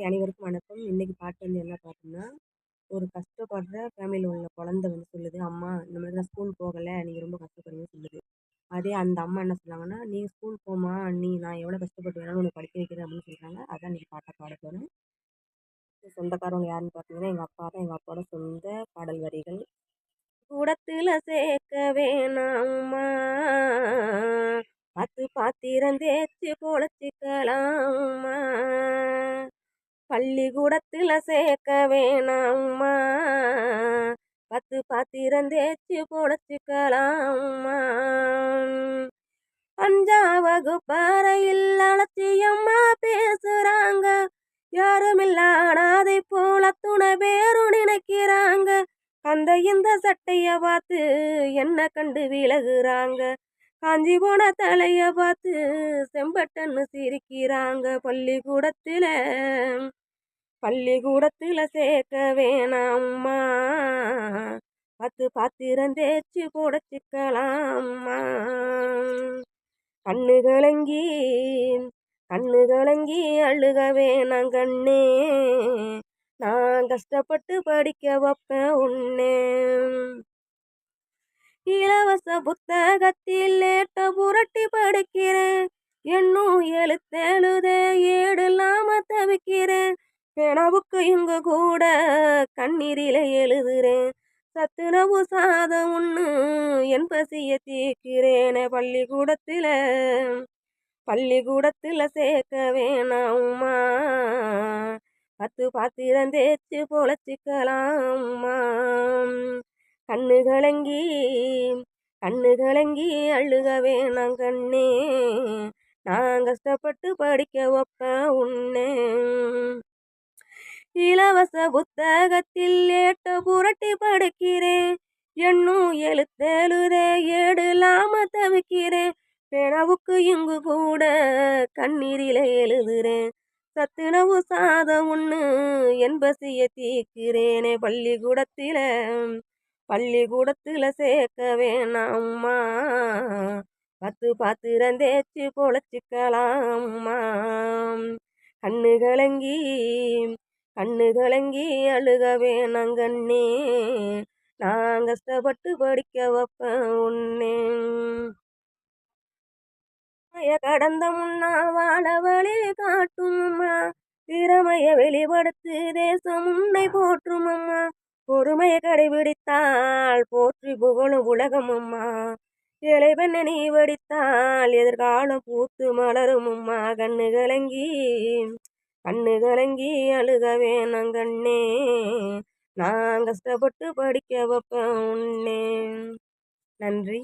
Hi அனைவருக்கும் வணக்கம். இன்றைக்கி பாட்டு வந்து என்ன பாட்டுன்னா ஒரு கஷ்டப்படுற ஃபேமிலியில் உள்ள குழந்த வந்து சொல்லுது அம்மா இந்த மாதிரி நான் ஸ்கூல் போகலை நீங்கள் ரொம்ப கஷ்டப்படுறீங்கன்னு சொல்லுது. அதே அந்த அம்மா என்ன சொன்னாங்கன்னா நீ ஸ்கூல் போமா நீ நான் எவ்வளோ கஷ்டப்பட்டு வேணாலும் உன்னை படிக்க வைக்கிறேன் அப்படின்னு சொல்கிறாங்க அதான் இன்றைக்கி பாட்டை பாட போகிறேன் சொந்தக்காரவங்க யாருன்னு பார்த்தீங்கன்னா எங்கள் அப்பா தான் எங்கள் அப்பாவோட சொந்த பாடல் வரிகள். கூடத்தில் சேர்க்க வேணாம்மா பார்த்து பாத்திரம் தேய்ச்சி பொழைச்சிக்கலாம்மா பள்ளிக்கூடத்தில் சேர்க்க வேணாம்மா. பத்து பாத்திரம் தேய்ச்சி பொழைச்சிக்கலாம்மா. அஞ்சாம் வகுப்பறையில் அலட்சியம்மா பேசுகிறாங்க யாரும் இல்லாடாதை போல துணை பேரும் நினைக்கிறாங்க. அந்த இந்த சட்டைய பார்த்து என்ன கண்டு விலகுறாங்க? காஞ்சி போன தலைய பார்த்து செம்பட்டன்னு சிரிக்கிறாங்க. பள்ளிக்கூடத்தில் பள்ளிக்கூடத்தில் சேர்க்க வேணாம்மா. பத்து பாத்திரம் தேய்ச்சி புடச்சிக்கலாம்மா. கண்ணு கலங்கி கண்ணு கலங்கி அழுக வேணாம் கண்ணே. நான் கஷ்டப்பட்டு படிக்க வைப்பேன் உன்னே. இலவச புத்தகத்தில் இங்க கூட கண்ணீரில எழுதுறேன். சத்துணவு சாதம் ஒன்று என் பசிய தீக்கிறேனே பள்ளிக்கூடத்தில் பள்ளிக்கூடத்தில் சேர்க்க வேணாம்மா. பத்து பாத்திரம் தேய்ச்சி பொழைச்சிக்கலாம்மா. கண்ணு கலங்கி கண்ணு கலங்கி அழுக வேணாம் கண்ணே. நான் கஷ்டப்பட்டு படிக்க வைப்பேன் உன்னே. இலவச புத்தகத்தில் ஏட்ட புரட்டி படுக்கிறேன். என்னும் எழுத்தெழுதே ஏடுலாம தவிக்கிறேன். பிணவுக்கு இங்கு கூட கண்ணீரில எழுதுறேன். சத்துணவு சாதம் ஒன்று என் பசிய தீக்கிறேனே. பள்ளிக்கூடத்தில் பள்ளிக்கூடத்தில் சேர்க்க வேணாம்மா. பத்து பாத்திரம் தேய்ச்சி பொழைச்சிக்கலாம்மா. கண்ணு கலங்கி கண்ணு கலங்கி அழுக வேணாம் நான் கஷ்டப்பட்டு படிக்க வைப்பேன் உன்னே. கடந்த முன்னா வாழ வழி காட்டும்மா திறமைய வெளிப்படுத்து தேசம் உன்னை போற்றுமம்மா. பொறுமையை கடைபிடித்தால் போற்றி புகழும் உலகம் அம்மா இளைவண்ண நீ வடித்தால் எதிர்காலம் பூத்து மலரும் அம்மா கண்ணு கலங்கி கண்ணு கலங்கி அழுக வேணாம் கண்ணே. நான் கஷ்டப்பட்டு படிக்க வைப்பேன் உன்னே. நன்றி.